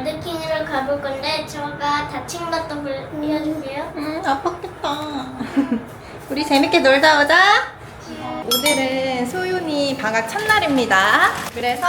월드킹으로 가볼 건데 저가 다친 것도 보여줄게요. 음, 아팠겠다. 우리 재밌게 놀다 오자. 오늘은 소윤이 방학 첫날입니다. 그래서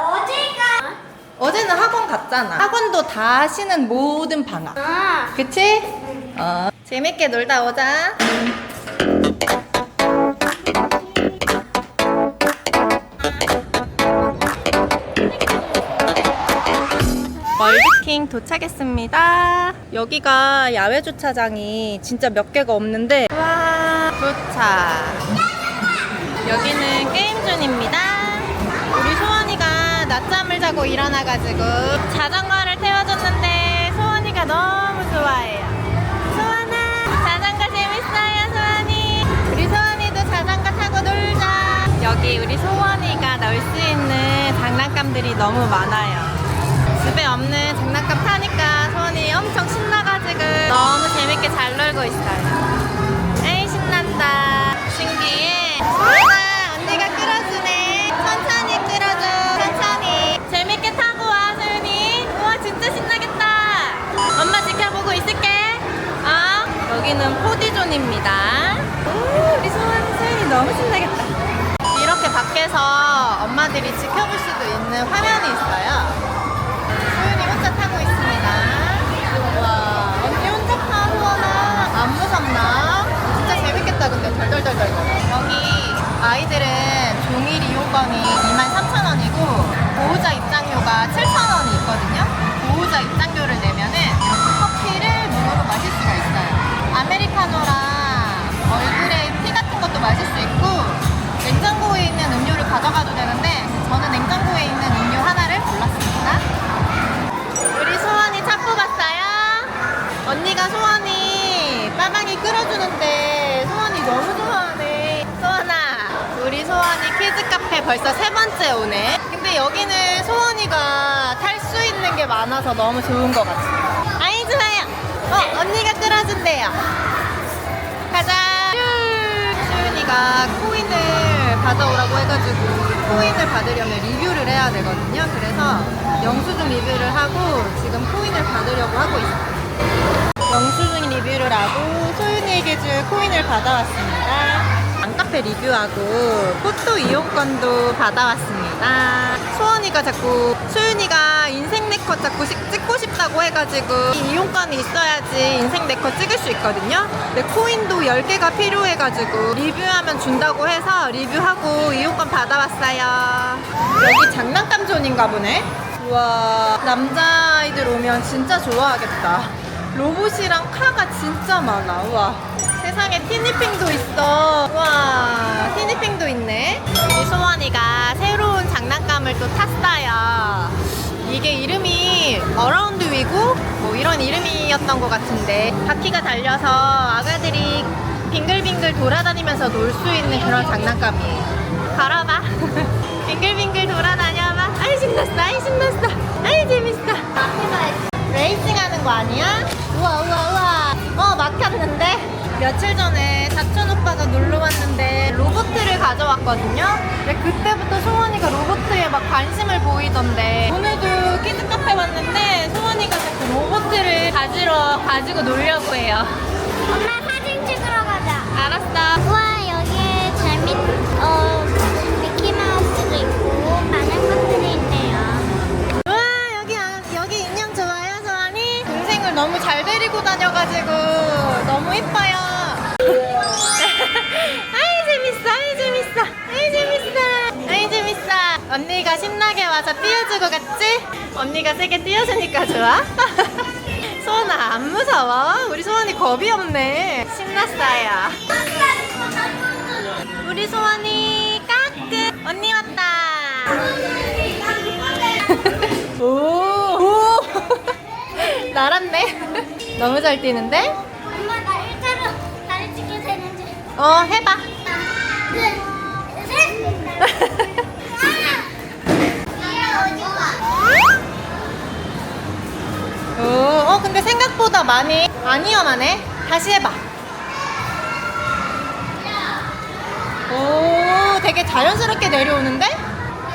어제가 어제는 학원 갔잖아. 학원도 다 쉬는 모든 방학. 아 그치? 어, 재밌게 놀다 오자. 월드킹 도착했습니다. 여기가 야외 주차장이 진짜 몇 개가 없는데 와 도착. 여기는 게임존입니다. 우리 소원이가 낮잠을 자고 일어나가지고 자전거를 태워줬는데 소원이가 너무 좋아해요. 소원아 자전거 재밌어요 소원이. 우리 소원이도 자전거 타고 놀자. 여기 우리 소원이가 놀 수 있는 장난감들이 너무 많아요. 집에 없는 장난감 타니까 소원이 엄청 신나가지고 너무 재밌게 잘 놀고 있어요. 에이 신난다. 신기해. 소연아 언니가 끌어주네. 천천히 끌어줘. 천천히. 재밌게 타고 와 소연이. 우와 진짜 신나겠다. 엄마 지켜보고 있을게. 어? 여기는 포디존입니다. 오, 우리 소원이 소연이 너무 신나겠다. 이렇게 밖에서 엄마들이 지켜볼 수도 있는 화면이 있어요. 벌써 세 번째 오네. 근데 여기는 소원이가 탈 수 있는 게 많아서 너무 좋은 것 같아. 아이 좋아요. 어, 언니가 끌어준대요. 가자. 수윤이가 코인을 받아오라고 해가지고 코인을 받으려면 리뷰를 해야 되거든요. 그래서 영수증 리뷰를 하고 지금 코인을 받으려고 하고 있어요. 영수증 리뷰를 하고 소윤이에게 줄 코인을 받아왔습니다. 안카페 리뷰하고 포토 이용권도 받아왔습니다. 소원이가 자꾸 소윤이가 인생 네컷 자꾸 식- 찍고 싶다고 해가지고 이 이용권이 있어야지 인생 네컷 찍을 수 있거든요. 근데 코인도 10개가 필요해가지고 리뷰하면 준다고 해서 리뷰하고 이용권 받아왔어요. 여기 장난감 존인가 보네. 우와 남자아이들 오면 진짜 좋아하겠다. 로봇이랑 카가 진짜 많아. 우와. 세상에 티니핑도 있어. 와, 티니핑도 있네. 우리 소원이가 새로운 장난감을 또 탔어요. 이게 이름이 어라운드 위고 뭐 이런 이름이었던 것 같은데 바퀴가 달려서 아가들이 빙글빙글 돌아다니면서 놀 수 있는 그런 장난감이에요. 걸어봐. 빙글빙글 돌아다녀봐. 아이 신났어, 아이 신났어, 아이 재밌어. 레이싱 하는 거 아니야? 우와 우와 우와 어 막혔는데? 며칠 전에 사촌 오빠가 놀러 왔는데 로보트를 가져왔거든요 근데 그때부터 소원이가 로보트에 막 관심을 보이던데 오늘도 키즈 카페 왔는데 소원이가 자꾸 로보트를 가지러 가지고 놀려고 해요 엄마 사진 찍으러 가자. 알았어 우와 여기에 재밌 어 미키마우스도 있고 많은 것들이 있네요. 우와 여기 아- 여기 인형 좋아요 소원이? 동생을 너무 잘 데리고 다녀가지고 너무 이뻐요 아이 재밌어 아이 재밌어 아이 재밌어 아이 재밌어 언니가 신나게 와서 띄워주고 갔지? 언니가 세게 띄워주니까 좋아? 소원아 안 무서워? 우리 소원이 겁이 없네 신났어요 우리 소원이 까끄 언니 왔다 오, 오. 날았네. 너무 잘 뛰는데? 어, 해봐. 오, 어, 근데 생각보다 많이 안 위험하네. 다시 해봐. 오, 되게 자연스럽게 내려오는데?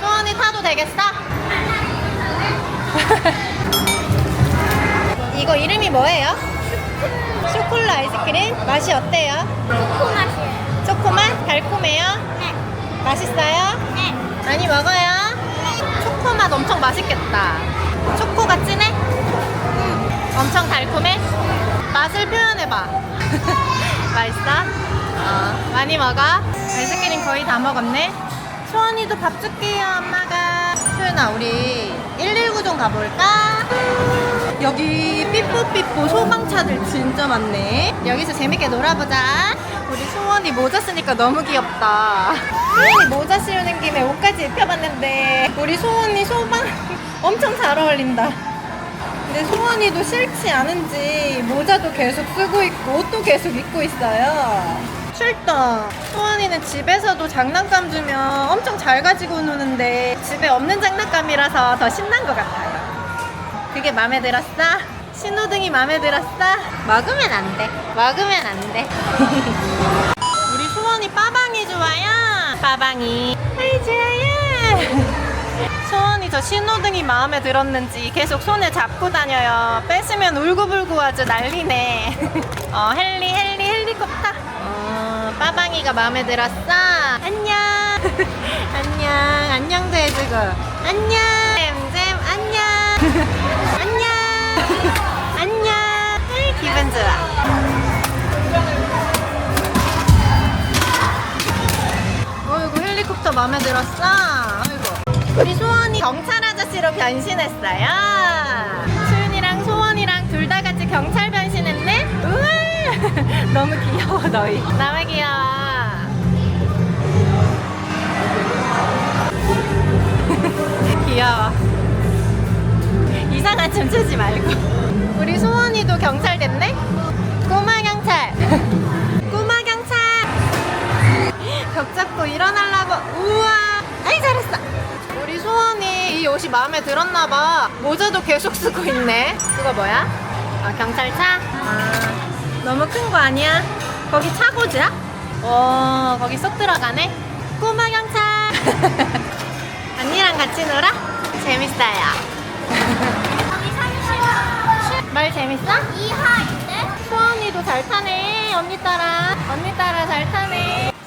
소원이 타도 되겠어? 이거 이름이 뭐예요? 쇼콜라 아이스크림? 맛이 어때요? 초코 맛이에요. 초코맛? 달콤해요? 네. 맛있어요? 네. 많이 먹어요? 초코맛 엄청 맛있겠다. 초코가 진해? 엄청 달콤해? 맛을 표현해봐. 맛있어? 어, 많이 먹어? 아이스크림 거의 다 먹었네? 소원이도 밥 줄게요, 엄마가. 소연아, 우리 119 좀 가볼까? 여기 삐뽀삐뽀 소방차들 진짜 많네. 여기서 재밌게 놀아보자. 우리 소원이 모자 쓰니까 너무 귀엽다. 소원이 모자 씌우는 김에 옷까지 입혀봤는데 우리 소원이 소방 엄청 잘 어울린다. 근데 소원이도 싫지 않은지 모자도 계속 쓰고 있고 옷도 계속 입고 있어요. 출동. 소원이는 집에서도 장난감 주면 엄청 잘 가지고 노는데 집에 없는 장난감이라서 더 신난 것 같아요. 그게 마음에 들었어? 신호등이 마음에 들었어? 먹으면 안 돼. 먹으면 안 돼. 우리 소원이 빠방이 좋아요. 빠방이. 아이 좋아요. 소원이 저 신호등이 마음에 들었는지 계속 손에 잡고 다녀요. 뺏으면 울고불고 아주 난리네. 어, 헬리, 헬리, 헬리콥터. 어, 빠방이가 마음에 들었어. 안녕. 안녕. 안녕도 해주고. 안녕. 마음에 들었어. 아이고. 우리 소원이 경찰 아저씨로 변신했어요. 수윤이랑 소원이랑 둘 다 같이 경찰 변신했네. 우와, 너무 귀여워 너희. 너무 귀여워. 귀여워. 이상한 춤 추지 말고. 우리 소원이도 경찰 됐네. 꼬마 경찰. 꼬마 경찰. 벽 잡고 일어나려고 우와 아이 잘했어 우리 소원이 이 옷이 마음에 들었나봐 모자도 계속 쓰고 있네 그거 뭐야? 아 경찰차? 아 너무 큰 거 아니야? 거기 차고지야? 어 거기 쏙 들어가네 꼬마 경찰 언니랑 같이 놀아? 재밌어요 말 재밌어? 이하인데? 소원이도 잘 타네 언니 따라 언니 따라 잘 타네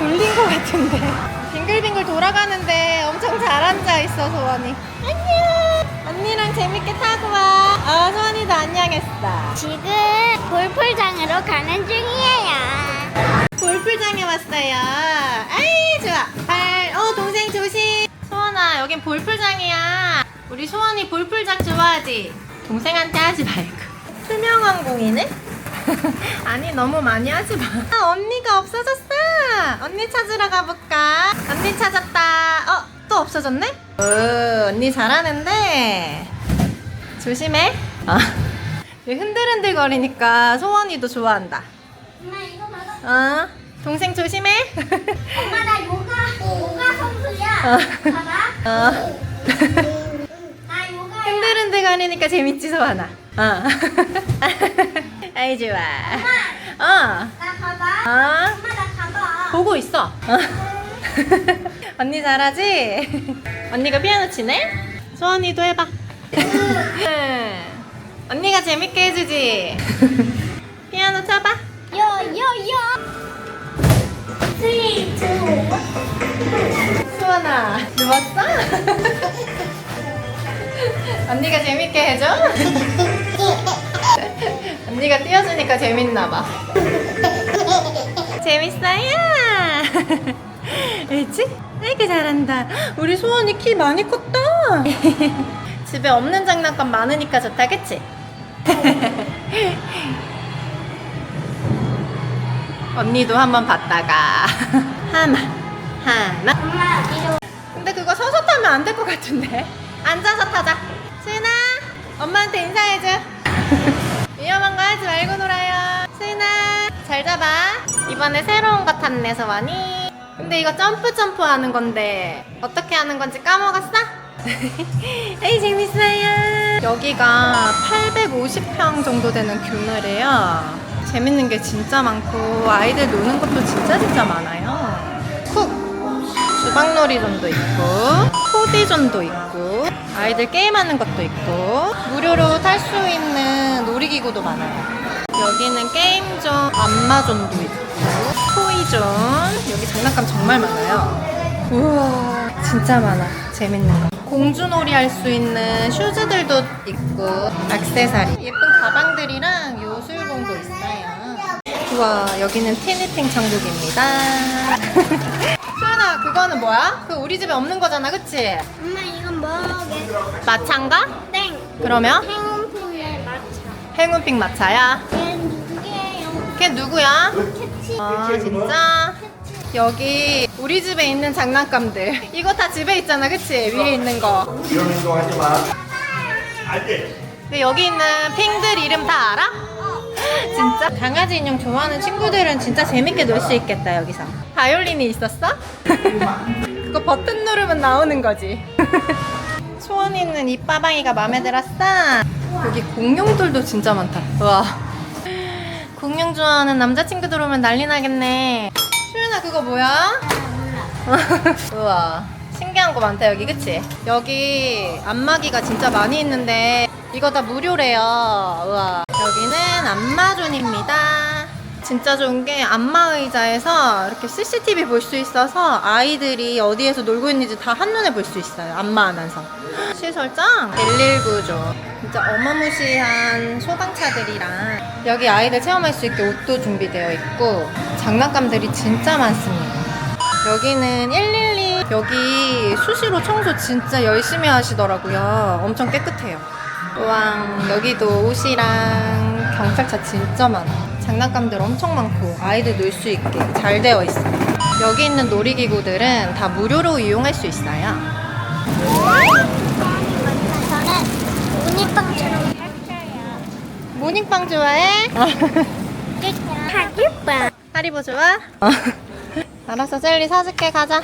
졸린 것 같은데. 빙글빙글 돌아가는데 엄청 잘 앉아 있어 소원이. 안녕! 언니랑 재밌게 타고 와아 소원이도 안녕했어. 지금 볼풀장으로 가는 중이에요. 볼풀장에 왔어요. 아이 좋아. 발어 동생 조심. 소원아 여긴 볼풀장이야. 우리 소원이 볼풀장 좋아하지? 동생한테 하지 말고. 투명항공이네? 아니 너무 많이 하지 마. 아, 언니가 없어졌어 언니 찾으러 가볼까 언니 찾았다 어 또 없어졌네 오 언니 잘하는데 조심해 아 흔들흔들 거리니까 소원이도 좋아한다 엄마 이거 봐봐. 어, 동생 조심해. 엄마 나 요가 요가 선수야. 어. 봐봐. 어, 나 요가야. 흔들흔들 거리니까 재밌지, 소환아. 어. 아이, 좋아. 어, 나 봐봐. 어, 엄마 나. 보고 있어. 어. 언니 잘하지? 언니가 피아노 치네? 소원이도 해봐. 응. 언니가 재밌게 해주지? 피아노 쳐봐. 요요요. 투. 수원아 누웠어? 언니가 재밌게 해줘? 언니가 띄워주니까 재밌나봐 재밌어요? 그렇지? 아이고 잘한다. 우리 소원이 키 많이 컸다. 집에 없는 장난감 많으니까 좋다 그치? 언니도 한번 봤다가. 하나 하나 엄마. 이거 근데 그거 서서 타면 안 될 것 같은데. 앉아서 타자. 수인아 엄마한테 인사해줘. 위험한 거 하지 말고 놀아요. 수인아 잘 잡아 이번에 새로운 거 탔네 소원이. 근데 이거 점프 점프 하는 건데 어떻게 하는 건지 까먹었어? 에이 재밌어요. 여기가 850평 정도 되는 규모래요. 재밌는 게 진짜 많고 아이들 노는 것도 진짜 진짜 많아요. 쿡! 주방놀이룸도 있고 휴대전도 있고 아이들 게임하는 것도 있고 무료로 탈 수 있는 놀이기구도 많아요. 여기는 게임존, 안마존도 있고 토이존 여기 장난감 정말 많아요. 우와 진짜 많아 재밌는 거. 공주놀이 할 수 있는 슈즈들도 있고 액세서리 예쁜 가방들이랑 요술봉도 있어요. 우와 여기는 티니핑 천국입니다. 수연아 그거는 뭐야? 그 우리 집에 없는 거잖아 그치? 엄마 이건 뭐게? 마차인가? 땡. 그러면 행운풍의 마차. 행운핑 마차야. 걔 누구야? 캐치. 아 진짜? 여기 우리 집에 있는 장난감들 이거 다 집에 있잖아 그치? 위에 있는 거 이런 행동 하지 마. 알지? 근데 여기 있는 핑들 이름 다 알아? 진짜? 강아지 인형 좋아하는 친구들은 진짜 재밌게 놀 수 있겠다 여기서 바이올린이 있었어? 그거 버튼 누르면 나오는 거지 수원이는 이 빠방이가 마음에 들었어? 여기 공룡들도 진짜 많다 와 공룡 좋아하는 남자친구들 오면 난리 나겠네. 수연아 그거 뭐야? 우와 신기한 거 많다 여기. 그치? 여기 안마기가 진짜 많이 있는데 이거 다 무료래요. 우와 여기는 안마존입니다 진짜 좋은 게 안마 의자에서 이렇게 CCTV 볼 수 있어서 아이들이 어디에서 놀고 있는지 다 한눈에 볼 수 있어요 안마하면서. 시설장 119죠 진짜 어마무시한 소방차들이랑 여기 아이들 체험할 수 있게 옷도 준비되어 있고 장난감들이 진짜 많습니다. 여기는 112 여기 수시로 청소 진짜 열심히 하시더라고요. 엄청 깨끗해요. 우와 여기도 옷이랑 경찰차 진짜 많아 장난감들 엄청 많고 아이들 놀 수 있게 잘 되어 있어요 여기 있는 놀이기구들은 다 무료로 이용할 수 있어요 저는? 모닝빵 좋아해? 하기빵. 하리보 좋아? 알았어 젤리 사줄게 가자